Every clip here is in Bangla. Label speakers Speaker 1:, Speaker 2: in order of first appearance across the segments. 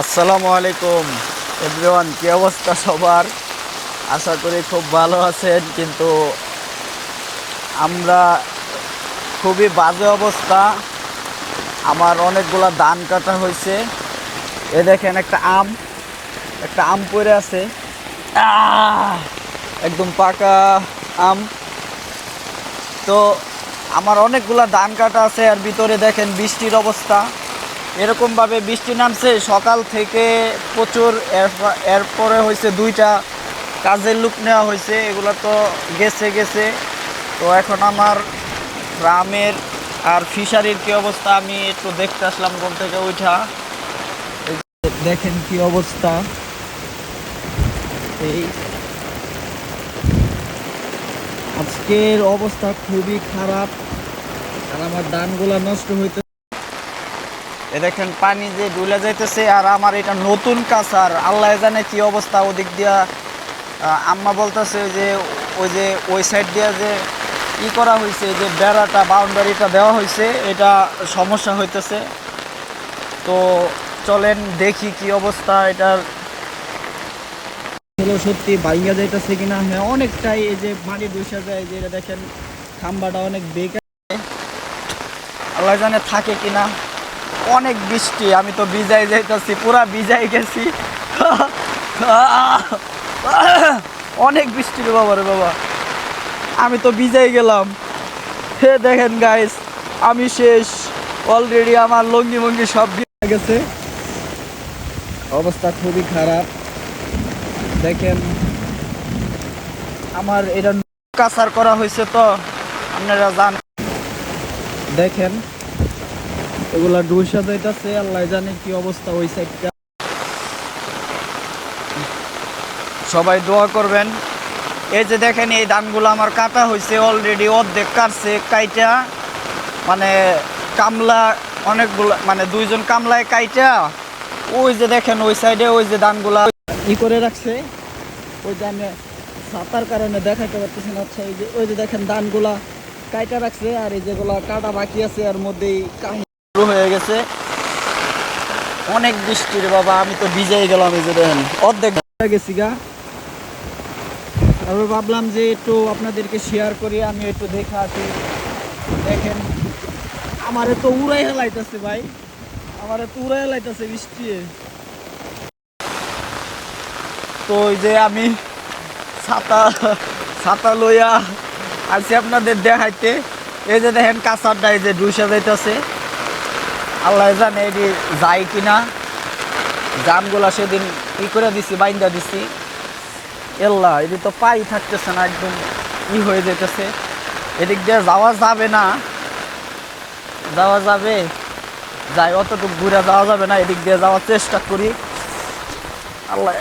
Speaker 1: আসসালামু আলাইকুম। এভরিওয়ান, কি অবস্থা সবার? আশা করি খুব ভালো আছেন, কিন্তু আমরা খুবই বাজে অবস্থা। আমার অনেকগুলা ধান কাটা হয়েছে এ দেখেন একটা আম একটা আম পড়ে আছে। একদম পাকা আম। তো আমার অনেকগুলা ধান কাটা আছে আর ভিতরে দেখেন বৃষ্টির অবস্থা। এরকমভাবে বৃষ্টি নামছে, সকাল থেকে প্রচুর এরপরে হয়েছে দুইটা কাজের লুক নেওয়া হয়েছে, এগুলো তো গেছে গেছে। তো এখন আমার গ্রামের আর ফিশারির কি অবস্থা আমি একটু দেখতে আসলাম ঘুম থেকে উঠা। দেখেন কি অবস্থা। এই আজকের অবস্থা খুবই খারাপ, আর আমার ধানগুলা নষ্ট হইতে এ দেখেন পানি যে ডুলে যাইতেছে আর আমার এটা নতুন কাঁচার আল্লাহ জানে কি অবস্থা ওদিক দিয়া আম্মা বলতেছে যে ওই যে ওই সাইড দিয়া যে ই করা হয়েছে যে বেড়াটা বাউন্ডারিটা দেওয়া হয়েছে এটা সমস্যা হইতেছে। তো চলেন দেখি কি অবস্থা এটার হলো সত্যি বাইয়া যাইতেছে কিনা হ্যাঁ অনেকটাই এই যে পানি বসে যায় যে এটা দেখেন খাম্বাটা অনেক বেকার। আল্লাহ জানে থাকে কিনা। অনেক বৃষ্টি, আমি তো ভিজাই যাইতেছি, পুরা ভিজাই গেছি। অনেক বৃষ্টি রে বাবা রে বাবা। আমি তো ভিজাই গেলাম। হে দেখেন গাইস আমি শেষ। অলরেডি আমার লঙ্গি মঙ্গি সব গেছে। অবস্থা খুবই খারাপ। দেখেন, আমার এটা কাসার করা হয়েছে তো, আপনারা জান দেখেন এগুলা ডুসা যাইতাছে আল্লাহ জানে কি অবস্থা ওই সাইডটা সবাই দোয়া করবেন। এই যে দেখেন এই ধানগুলো আমার কাটা হয়েছে অলরেডি অর্ধেক কাটছে কাইটা মানে কামলা অনেকগুলো মানে দুইজন কামলায় কাইটা। ওই যে দেখেন ওই সাইডে ওই যে ধানগুলা। ই করে রাখছে। ওই যে আমি ছাতার কারণে দেখাতে পারতেছি না আচ্ছা এই যে ওই যে দেখেন ধানগুলা কাইটা রাখছে আর এই যেগুলা কাটা বাকি আছে আর মধ্যেই কাম শুরু হয়ে গেছে। অনেক বৃষ্টির বাবা, আমি তো ভিজেই গেলাম এই যে দেখেন। অর্ধেক গেছি গা। তারপর ভাবলাম যে একটু আপনাদেরকে শেয়ার করি আমি একটু দেখে আসি। দেখেন, আমারে তো উড়াই হেলাইতেছে ভাই। আমারে তো উড়াই হেলাইতেছে বৃষ্টি। তো ওই যে আমি ছাতা ছাতা লইয়া আছি আপনাদের দেখাইতে। এই যে দেখেন কাঁচারটা ডাই যে ডুইসা যাইতেছে। আল্লাহ জানে এটি যায় কিনা। জামগুলা সেদিন ই করে দিছি, বাইন্দা দিছি। এল্লা এটি তো পাই থাকতেছে না, একদম ই হয়ে যেতেছে এদিক দিয়ে যাওয়া যাবে না। যাওয়া যাবে। যাই, অতটুকু ঘুরে যাওয়া যাবে না, এদিক দিয়ে যাওয়ার চেষ্টা করি। আল্লাহ,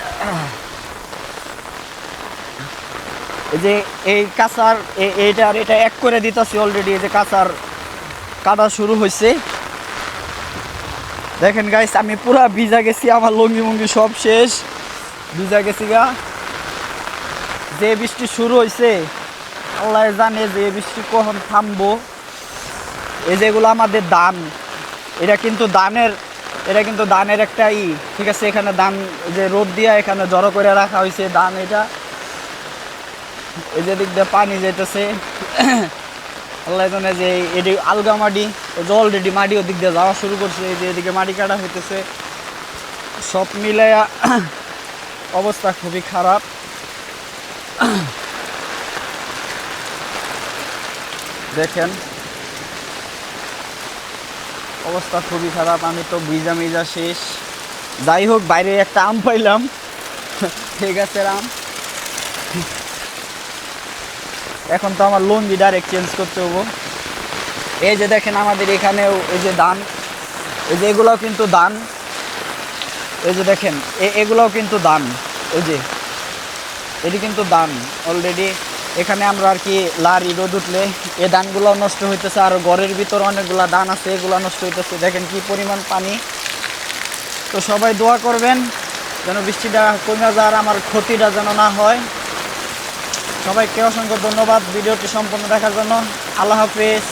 Speaker 1: এই যে এই কাঁচার এ- এইটার এটা এক করে দিতেছি অলরেডি এই যে কাঁচার কাটা শুরু হয়েছে দেখেন গাইস আমি পুরা ভিজা গেছি, আমার লঙ্গি মঙ্গি সব শেষ। ভিজা গেছি গা। যে বৃষ্টি শুরু হয়েছে আল্লাহ জানে যে বৃষ্টি কখন থামবো। এই যেগুলো আমাদের দান এটা কিন্তু দানের এটা কিন্তু দানের একটা ই। ঠিক আছে, এখানে দান যে রোদ দিয়া এখানে জড়ো করে রাখা হয়েছে দান এটা। এই যে দিক দিয়ে পানি যেতেছে আল্লাহ জানে যে এটি আলগা মাটি যে অলরেডি মাটি ওদিক দিয়ে যাওয়া শুরু করছে, এই যে এদিকে মাটি কাটা হইতেছে। সব মিলাইয়া অবস্থা খুবই খারাপ। দেখেন, অবস্থা খুবই খারাপ, আমি তো ভিজা মিজা শেষ। যাই হোক, বাইরে একটা আম পাইলাম ঠিক আছে আম। এখন তো আমার লঙ্গি ডাইরেক্ট চেঞ্জ করতে হব। এই যে দেখেন আমাদের এখানেও এই যে ধান এই যে এগুলোও কিন্তু ধান এই যে দেখেন এগুলোও কিন্তু দান। এই যে, এটি কিন্তু দান। অলরেডি এখানে আমরা আর কি লারি রোদ উঠলে এ ধানগুলো নষ্ট হইতেছে, আর ঘরের ভিতর অনেকগুলা ধান আছে, এগুলো নষ্ট হইতেছে। দেখেন কি পরিমাণ পানি। তো সবাই দোয়া করবেন, যেন বৃষ্টিটা কমে যাওয়ার আমার ক্ষতিটা যেন না হয়। সবাইকে অসংখ্য ধন্যবাদ। ভিডিওটি সম্পূর্ণ দেখার জন্য আল্লাহ হাফিজ।